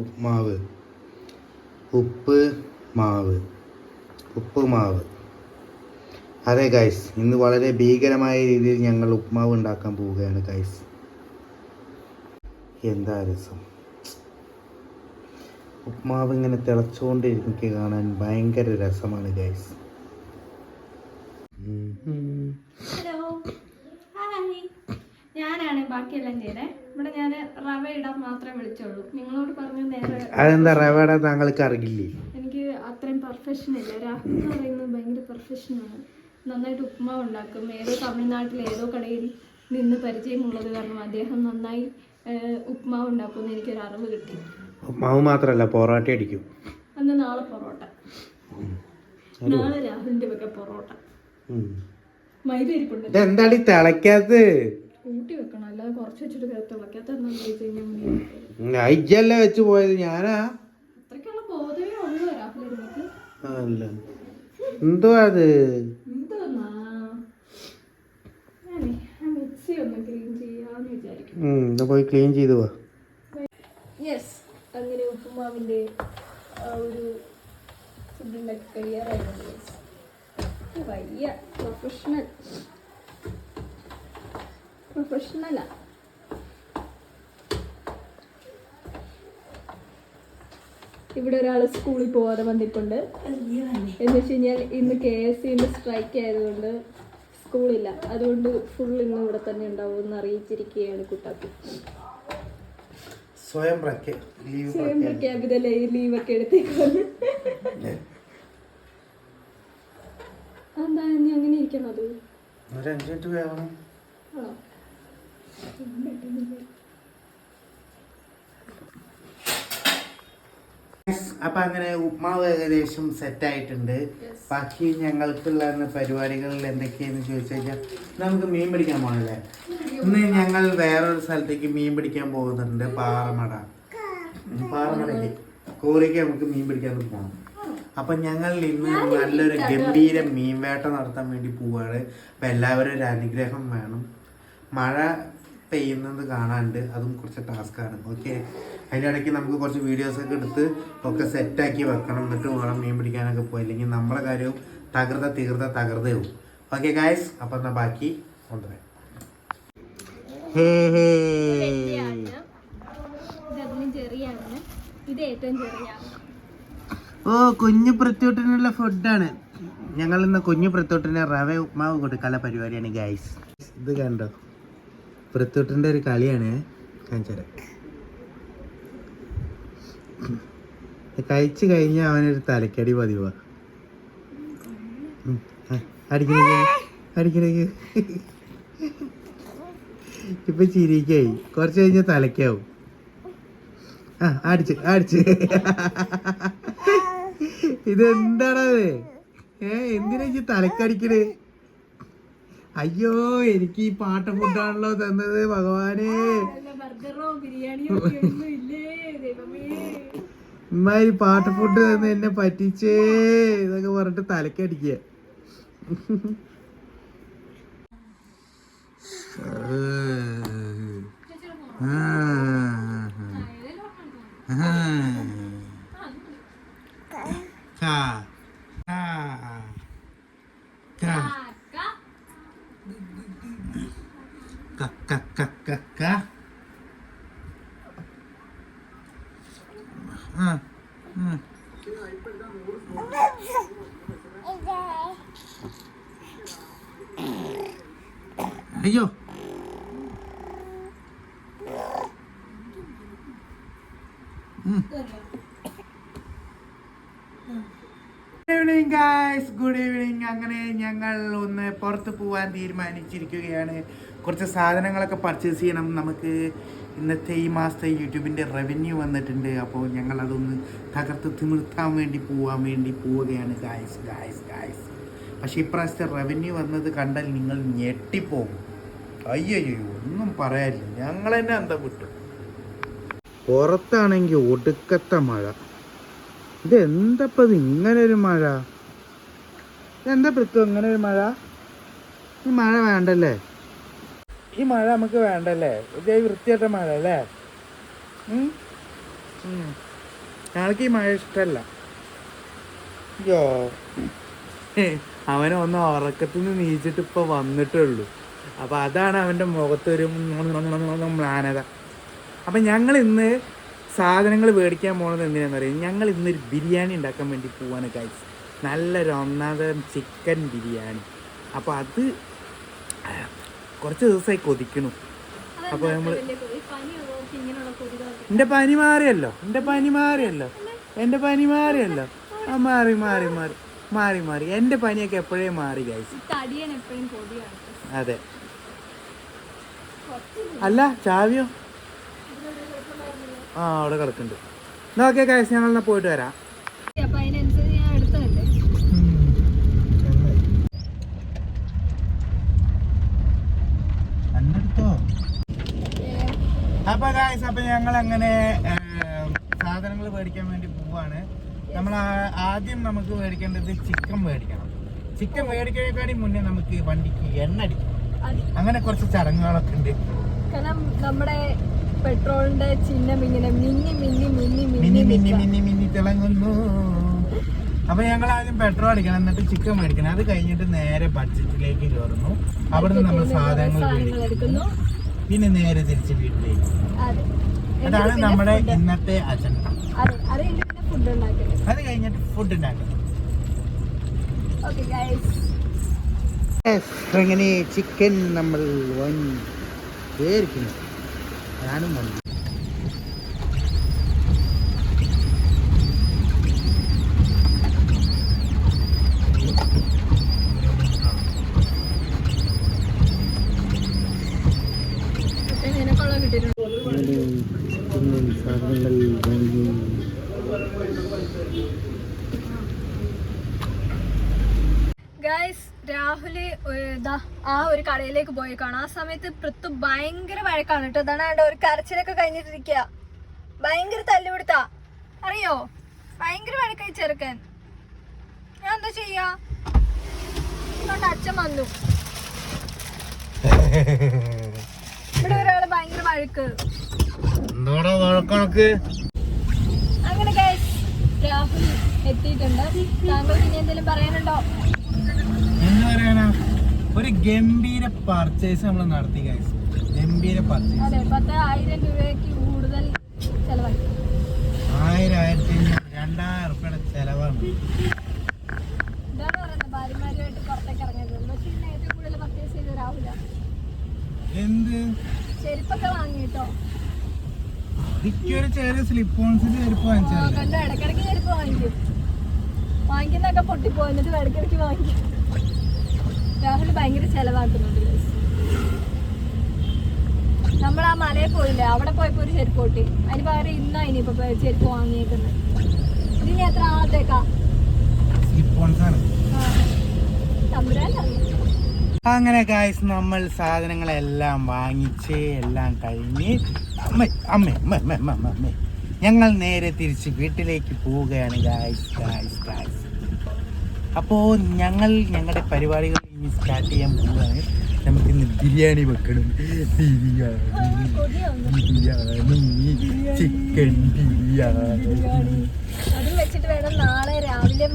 ഉപ്മാവ്. ഉപ്പ് മാവ്. ഉപ്പ് മാവ്. അതെ ഗൈസ് ഇന്ന് വളരെ ഭീകരമായ രീതിയിൽ ഞങ്ങൾ ഉപ്മാവ് ഉണ്ടാക്കാൻ പോവുകയാണ് ഗൈസ് എന്താ രസം? ഉപ്മാവ് ഇങ്ങനെ തിളച്ചുകൊണ്ടിരിക്കുക കാണാൻ ഭയങ്കര രസമാണ് ഗൈസ് ഞാനാണ് ബാക്കിയെല്ലാം ചെയ്തേ. ഇവിടെ ഞാൻ റവ ഇടാൻ മാത്രമേ വിളിച്ചുള്ളൂ. നിങ്ങളോട് പറഞ്ഞു നേരെ അതെന്താ റവയുടെ താങ്കൾക്ക് അറിയില്ലേ? എനിക്ക് അത്രയും പെർഫെക്ഷൻ ഇല്ല. രാഹുൽ എന്ന് പറയുന്നത് ഭയങ്കര പെർഫെക്ഷനാണ് നന്നായിട്ട് ഉപ്മാവ് ഉണ്ടാക്കും. ഏതോ തമിഴ്നാട്ടിലെ ഏതോ കടയിൽ നിന്ന് പരിചയമുള്ളത് കാരണം അദ്ദേഹം നന്നായി ഉപ്മാവ് ഉണ്ടാക്കുമെന്ന് എനിക്കൊരു അറിവ് കിട്ടി. ഉപ്മാവ് മാത്രമല്ല പൊറോട്ട അടിക്കും. അന്ന് നാളെ പൊറോട്ട. നാളെ രാഹുലിന്റെ ഒക്കെ പൊറോട്ട. മൈദ ഇരിപ്പുണ്ട് ഇതെന്താടി തിളക്കാത്ത കൂട്ടി വെക്കണം? കുറച്ച് വെച്ചിട്ട് ചോദിച്ചു കഴിഞ്ഞാൽ മതി അയ്യല്ല വെച്ച് പോയത്? ഞാനാ? അത്രയ്ക്കുള്ള ബോധമേ ഉള്ളൂ അല്ല. എന്തോ അത്? എന്തോന്നാ ഞാനേ ആ മിക്സി ഒന്ന് ക്ലീൻ ചെയ്യാന്ന് വിചാരിക്കും ഉം, പോയി ക്ലീൻ ചെയ്തു പോവാ യെസ് അങ്ങനെ ഉപ്പുമാവിന്റെ ആ ഒരു ഫുഡ് ഉണ്ടാക്കി കഴിയാറായിരുന്നു guys. വയ്യ പ്രൊഫഷണൽ പ്രൊഫഷണലാ ഇവിടെ ഒരാൾ സ്കൂളിൽ പോവാതെ വന്നിട്ടുണ്ട്. എന്ന് വെച്ച് കഴിഞ്ഞാൽ ഇന്ന് കെ എസ് സിന്റെ സ്ട്രൈക്ക് ആയതുകൊണ്ട് സ്കൂളില്ല. അതുകൊണ്ട് ഫുൾ ഇന്ന് ഇവിടെ തന്നെ ഉണ്ടാവും എന്ന് അറിയിച്ചിരിക്കുകയാണ് കുട്ടാപ്പി. സ്വയം സ്വയം പ്രഖ്യാപിത ലീവ് ഒക്കെ എടുത്തേക്കാണ് എന്താ അങ്ങനെ ഇരിക്കണത് ഒരു അഞ്ച് മിനിറ്റ് വേണം. ആണോ? അപ്പൊ അങ്ങനെ ഉപ്മാവ് ഏകദേശം സെറ്റ് ആയിട്ടുണ്ട്. ബാക്കി ഞങ്ങൾക്കുള്ള പരിപാടികളിൽ എന്തൊക്കെയെന്ന് ചോദിച്ചു കഴിഞ്ഞാൽ നമുക്ക് മീൻ പിടിക്കാൻ പോകണല്ലേ ഇന്ന് ഞങ്ങൾ വേറൊരു സ്ഥലത്തേക്ക് മീൻ പിടിക്കാൻ പോകുന്നുണ്ട് പാറമട. പാറമടയ്ക്ക് കോറിക്ക് നമുക്ക് മീൻ പിടിക്കാൻ പോകണം അപ്പൊ ഞങ്ങൾ ഇന്ന് നല്ലൊരു ഗംഭീര മീൻവേട്ട നടത്താൻ വേണ്ടി പോവാണ്. അപ്പൊ എല്ലാവരും ഒരു അനുഗ്രഹം വേണം. മഴ പെയ്യുന്നത് കാണാണ്ട് അതും കുറച്ച് ടാസ്ക്കാണ്. ഓക്കെ. അതിന്റെ ഇടയ്ക്ക് നമുക്ക് കുറച്ച് വീഡിയോസ് ഒക്കെ എടുത്ത് ഒക്കെ സെറ്റാക്കി വെക്കണം. എന്നിട്ട് വേണം മീൻ പിടിക്കാനൊക്കെ പോയി. അല്ലെങ്കിൽ നമ്മളെ കാര്യവും തകർത്ത തീർത്ത തകർത്തവും ഓക്കെ ഗായ്സ് അപ്പം എന്നാ ബാക്കി. കൊണ്ടുവരാം ഓ കുഞ്ഞു പ്രത്യൂട്ടിനുള്ള ഫുഡാണ്. ഞങ്ങൾ ഇന്ന് കുഞ്ഞു പ്രത്യൂട്ടിന് റവ ഉപ്മാവ് കൊടുക്കാനുള്ള പരിപാടിയാണ് ഗൈസ് ഇത് കണ്ടോ? പ്രത്യൂട്ടിന്റെ ഒരു കളിയാണ് കാണിച്ചുതരാം. കഴിച്ചു കഴിഞ്ഞാൽ അവനൊരു തലക്കടി പതിവാ. അടിക്കണേക്ക് ഇപ്പൊ ചിരിക്കായി. കുറച്ച് കഴിഞ്ഞാൽ തലക്കാവും. ആ അടിച്ച് അടിച്ച്. ഇതെന്താണത് ഏ എന്തിനാ തലക്കടിക്കണേ? അയ്യോ എനിക്ക് ഈ പാട്ട ഫുഡാണല്ലോ തന്നത് ഭഗവാനെ ഇമ്മാതിരി പാട്ട ഫുഡ് തന്ന് എന്നെ പറ്റിച്ചേ ഇതൊക്കെ പറഞ്ഞിട്ട് തലക്കടിക്കുക അയ്യോ. ഈവനിങ് ഗായ്സ് ഗുഡ് ഈവനിങ് അങ്ങനെ ഞങ്ങൾ ഒന്ന് പുറത്ത് പോവാൻ തീരുമാനിച്ചിരിക്കുകയാണ്. കുറച്ച് സാധനങ്ങളൊക്കെ പർച്ചേസ് ചെയ്യണം. നമുക്ക് ഇന്നത്തെ ഈ മാസത്തെ യൂട്യൂബിന്റെ റവന്യൂ വന്നിട്ടുണ്ട്. അപ്പോൾ ഞങ്ങൾ അതൊന്ന് തകർത്ത് തിമിർത്താൻ വേണ്ടി പോവാൻ വേണ്ടി പോവുകയാണ് ഗായ്സ് ഗായ്സ് ഗായ്സ് പക്ഷേ ഇപ്രാവശ്യത്തെ റവന്യൂ വന്നത് കണ്ടാൽ നിങ്ങൾ ഞെട്ടിപ്പോകും. അയ്യോ ഒന്നും പറയാനില്ല. ഞങ്ങൾ തന്നെ എന്താ വിട്ടു പുറത്താണെങ്കിൽ ഒടുക്കത്തെ മഴ. ഇത് എന്തപ്പത് ഇങ്ങനെ ഒരു മഴ? എന്താ പ്രത്യേകം ഇങ്ങനെ ഒരു മഴ? ഈ മഴ വേണ്ടല്ലേ? ഈ മഴ നമുക്ക് വേണ്ടല്ലേ? ഇതേ വൃത്തിയായിട്ട മഴ അല്ലേ. ഞങ്ങൾക്ക് ഈ മഴ ഇഷ്ടമല്ല യോ അവനെ ഒന്ന് ഉറക്കത്തിൽ നീച്ചിട്ട് ഇപ്പൊ വന്നിട്ടേ അപ്പൊ അതാണ് അവന്റെ മുഖത്തൊരു മ്ലാനത. അപ്പം ഞങ്ങൾ ഇന്ന് സാധനങ്ങൾ മേടിക്കാൻ പോകുന്നത് എന്തിനാന്ന് അറിയാം? ഞങ്ങൾ ഇന്നൊരു ബിരിയാണി ഉണ്ടാക്കാൻ വേണ്ടി പോവാണ് ഗൈസ് നല്ലൊരു ഒന്നാമതരം ചിക്കൻ ബിരിയാണി. അപ്പോൾ അത് കുറച്ച് ദിവസമായി കൊതിക്കണു അപ്പോൾ നമ്മൾ എന്റെ പനി മാറിയല്ലോ എന്റെ പനി മാറിയല്ലോ എന്റെ പനി മാറിയല്ലോ. ആ മാറി മാറി മാറി മാറി മാറി. എന്റെ പനിയൊക്കെ എപ്പോഴേ മാറി കൊതിയാണ്. അതെ. അല്ല ചാവിയോ? ആ അവിടെ കിടക്കുന്നുണ്ട്. എന്നാ ഓക്കെ കാശ് ഞങ്ങൾ എന്നാ പോയിട്ട് വരാം. അപ്പൊ ഗായ്സ് അപ്പൊ ഞങ്ങൾ അങ്ങനെ സാധനങ്ങൾ മേടിക്കാൻ വേണ്ടി പോവാണ്. നമ്മൾ ആദ്യം നമുക്ക് മേടിക്കേണ്ടത് ചിക്കൻ മേടിക്കണം. ചിക്കൻ മേടിക്കുന്നതിനേക്കാളും മുന്നേ നമുക്ക് വണ്ടിക്ക് എണ്ണ അടിക്കും അങ്ങനെ കുറച്ച് ചടങ്ങുകളൊക്കെ ഉണ്ട്. കാരണം നമ്മുടെ പെട്രോളിന്റെ ചിഹ്നം ഇങ്ങനെ മിന്നി മിന്നി മിന്നി മിന്നി മിന്നി മിന്നി. മിന്നി തിളങ്ങുന്നു. അപ്പൊ ഞങ്ങൾ ആദ്യം പെട്രോൾ അടിക്കണം എന്നിട്ട് ചിക്കൻ മേടിക്കണം. അത് കഴിഞ്ഞിട്ട് നേരെ ബഡ്ജറ്റിലേക്ക് കയറുന്നു. അവിടുന്ന് നമ്മൾ സാധനങ്ങൾ മേടിക്കുന്നു. പിന്നെ നേരെ തിരിച്ച് വീട്ടിലേക്ക്. അതാണ് നമ്മുടെ ഇന്നത്തെ അജണ്ട അതെ. കഴിഞ്ഞിട്ട് ഫുഡ് ഗൈസ് അങ്ങനെ ചിക്കൻ നമ്മൾ വൻ പേരിക്കുന്നു. ഞാനും വന്നു നിനക്കുള്ള കിട്ടിയിട്ടുണ്ട് സാധനങ്ങൾ വാങ്ങി ഗൈസ് രാഹുൽ ഒരു ദാ ആ ഒരു കടയിലേക്ക് പോയേക്കാണ്. ആ സമയത്ത് പൃത്തു ഭയങ്കര വഴക്കാണ് കേട്ടോ. അതാണ് അവിടെ ഒരു കരച്ചിലൊക്കെ കഴിഞ്ഞിട്ടിരിക്കുക. ഭയങ്കര തല്ലുപിടുത്താ. അറിയോ? ഭയങ്കര വഴക്കായി ചെറുക്കൻ. ഞാൻ എന്താ ചെയ്യാ? അച്ഛൻ വന്നു. ഇവിടെ ഒരാൾ ഭയങ്കര വഴക്ക്. അങ്ങനെ രാഹുൽ എത്തിയിട്ടുണ്ട്. താങ്കൾ ഇനി എന്തെങ്കിലും പറയാനുണ്ടോ? എന്താ പറയാനാ? ഒരു ഗംഭീര പർച്ചേസ് നമ്മൾ നടത്തി ഗൈസ് ഗംഭീര പർച്ചേസ് ആയിരം രൂപയ്ക്ക് കൂടുതൽ ചെലവായി. ആയിരം ആയിരത്തി അഞ്ഞൂറ് രണ്ടായിരം റുപ്യയുടെ ചെലവാണ് എന്ത്? ചെരുപ്പൊക്കെ വാങ്ങിട്ടോ എനിക്കൊരു ചെറിയ ചെരുപ്പ് വാങ്ങിച്ചു ചെരുപ്പ് വാങ്ങിക്കും. വാങ്ങിക്കുന്നൊക്കെ പൊട്ടിപ്പോ എന്നിട്ട് ഇടക്കിടക്ക് വാങ്ങിക്കും. രാഹുൽ ഭയങ്കര ചെലവാക്കുന്നുണ്ട്. നമ്മൾ ആ മലയിൽ പോയില്ലേ അവിടെ പോയപ്പോ ഒരു ചെരുപ്പ് പൊട്ടി. അതിന് പകരം ഇന്നാ ഇനിയിപ്പോ ചെരുപ്പ് വാങ്ങിയേക്കുന്നത്. ഇതിനി എത്ര ആളത്തേക്കാ? അങ്ങനെ ഗായ്സ് നമ്മൾ സാധനങ്ങളെല്ലാം വാങ്ങിച്ച് എല്ലാം കഴിഞ്ഞ് അമ്മ അമ്മ അമ്മ അമ്മ അമ്മ ഞങ്ങൾ നേരെ തിരിച്ച് വീട്ടിലേക്ക് പോവുകയാണ് ഗായ്സ് ഗായ്സ് ഗായ്സ് അപ്പോൾ ഞങ്ങൾ ഞങ്ങളുടെ പരിപാടികൾ ഇനി സ്റ്റാർട്ട് ചെയ്യാൻ പോവുകയാണ്. നമുക്ക് ഇന്ന് ബിരിയാണി വെക്കണം. ബിരിയാണി ബിരിയാണി ചിക്കൻ ബിരിയാണി. നാളെ രാവിലെ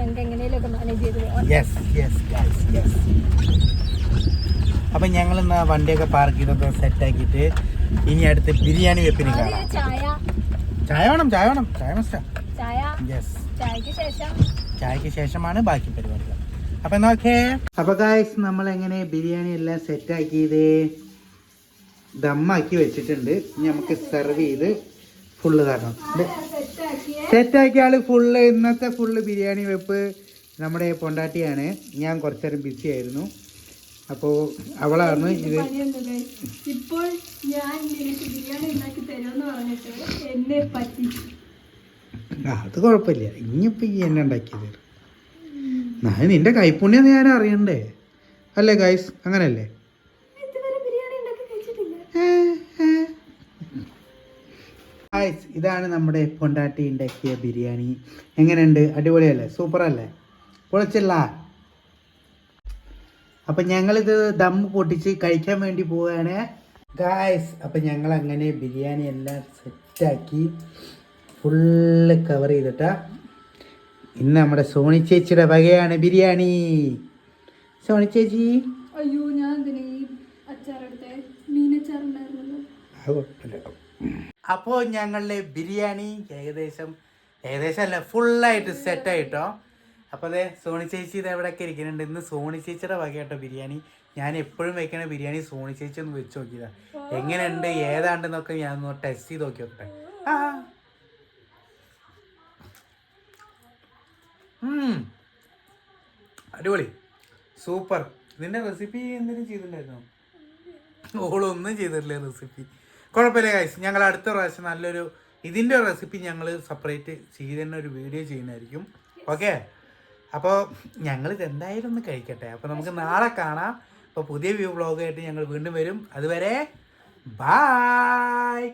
ഞങ്ങൾക്ക് മാനേജ് ചെയ്ത് യെസ് യെസ് യെസ് അപ്പം ഞങ്ങൾ ഇന്ന് വണ്ടിയൊക്കെ പാർക്ക് ചെയ്തൊക്കെ സെറ്റ് ആക്കിയിട്ട് ഇനി അടുത്ത് ബിരിയാണി വെപ്പിന് കാണാം. ചായ. ചായ വേണം ചായ വേണം. ചായ മസ്റ്റാ ചായ. യെസ് ചായക്ക് ശേഷം ചായക്ക് ശേഷമാണ് ബാക്കി പരിപാടികൾ. അപ്പൊ നോക്കേ. അപ്പൊ ഗായ്സ് നമ്മൾ എങ്ങനെ ബിരിയാണി എല്ലാം സെറ്റ് ആക്കിയത് ദമ്മാക്കി വെച്ചിട്ടുണ്ട്. ഇനി നമുക്ക് സെർവ് ചെയ്ത് ഫുള്ള് തരണം സെറ്റ് ആക്കിയ ആൾ ഫുള്ള് ഇന്നത്തെ ഫുള്ള് ബിരിയാണി വെപ്പ് നമ്മുടെ പൊണ്ടാട്ടിയാണ്. ഞാൻ കുറച്ചേരം ബിസി ആയിരുന്നു. അപ്പോൾ അവളാണ് ഇത് ഇപ്പോൾ ഞാൻ ബിരിയാണി ഉണ്ടാക്കി തരുമെന്ന് പറഞ്ഞിട്ട് എന്നെ പറ്റിച്ചു. ആ അത് കുഴപ്പമില്ല. ഇനിയിപ്പോൾ ഈ എന്നെ ഉണ്ടാക്കിയത്? ഞാൻ നിന്റെ കൈപ്പുണ്യം ഞാൻ അറിയണ്ടേ? അല്ലേ ഗൈസ് അങ്ങനല്ലേ? ഉണ്ടാക്കി ഗൈസ് ഇതാണ് നമ്മുടെ പൊണ്ടാട്ടി ഉണ്ടാക്കിയ ബിരിയാണി. എങ്ങനെയുണ്ട്? അടിപൊളിയല്ലേ? സൂപ്പർ അല്ലേ പൊളിച്ചില്ല? അപ്പം ഞങ്ങളിത് ദം പൊട്ടിച്ച് കഴിക്കാൻ വേണ്ടി പോവുകയാണ് ഗായ്സ് അപ്പം ഞങ്ങൾ അങ്ങനെ ബിരിയാണി എല്ലാം സെറ്റാക്കി ഫുള്ള് കവർ ചെയ്തിട്ടാ. ഇന്ന് നമ്മുടെ സോണി ചേച്ചിയുടെ വകയാണ് ബിരിയാണി. സോണി ചേച്ചി. അയ്യോ ഞാൻ അപ്പോൾ ഞങ്ങളുടെ ബിരിയാണി ഏകദേശം ഏകദേശം അല്ല ഫുള്ളായിട്ട് സെറ്റായിട്ടോ അപ്പോൾ അതെ സോണി ചേച്ചി ഇത് എവിടെയൊക്കെ ഇരിക്കുന്നുണ്ട്. ഇന്ന് സോണി ചേച്ചിയുടെ വകയാട്ടോ ബിരിയാണി. ഞാൻ എപ്പോഴും വെക്കണ ബിരിയാണി സോണി ചേച്ചി ഒന്ന് വെച്ച് നോക്കിയതാ. എങ്ങനെയുണ്ട് ഏതാണ്ടെന്നൊക്കെ ഞാൻ ഒന്ന് ടെസ്റ്റ് ചെയ്ത് നോക്കി നോക്കട്ടെ ആ. അടിപൊളി. സൂപ്പർ. ഇതിന്റെ റെസിപ്പി എന്തെങ്കിലും ചെയ്തിട്ടുണ്ടായിരുന്നോ? ഓളൊന്നും ചെയ്തിട്ടില്ല റെസിപ്പി കുഴപ്പമില്ല കൈസ് ഞങ്ങൾ അടുത്ത പ്രാവശ്യം നല്ലൊരു ഇതിന്റെ റെസിപ്പി ഞങ്ങൾ സെപ്പറേറ്റ് ചെയ്ത് തന്നെ ഒരു വീഡിയോ ചെയ്യുന്നതായിരിക്കും. ഓക്കെ അപ്പോൾ ഞങ്ങൾ ഇതെന്തായാലും ഒന്ന് കഴിക്കട്ടെ. അപ്പോൾ നമുക്ക് നാളെ കാണാം. അപ്പോൾ പുതിയ വ്യൂ വ്ളോഗായിട്ട് ഞങ്ങൾ വീണ്ടും വരും. അതുവരെ ബായ്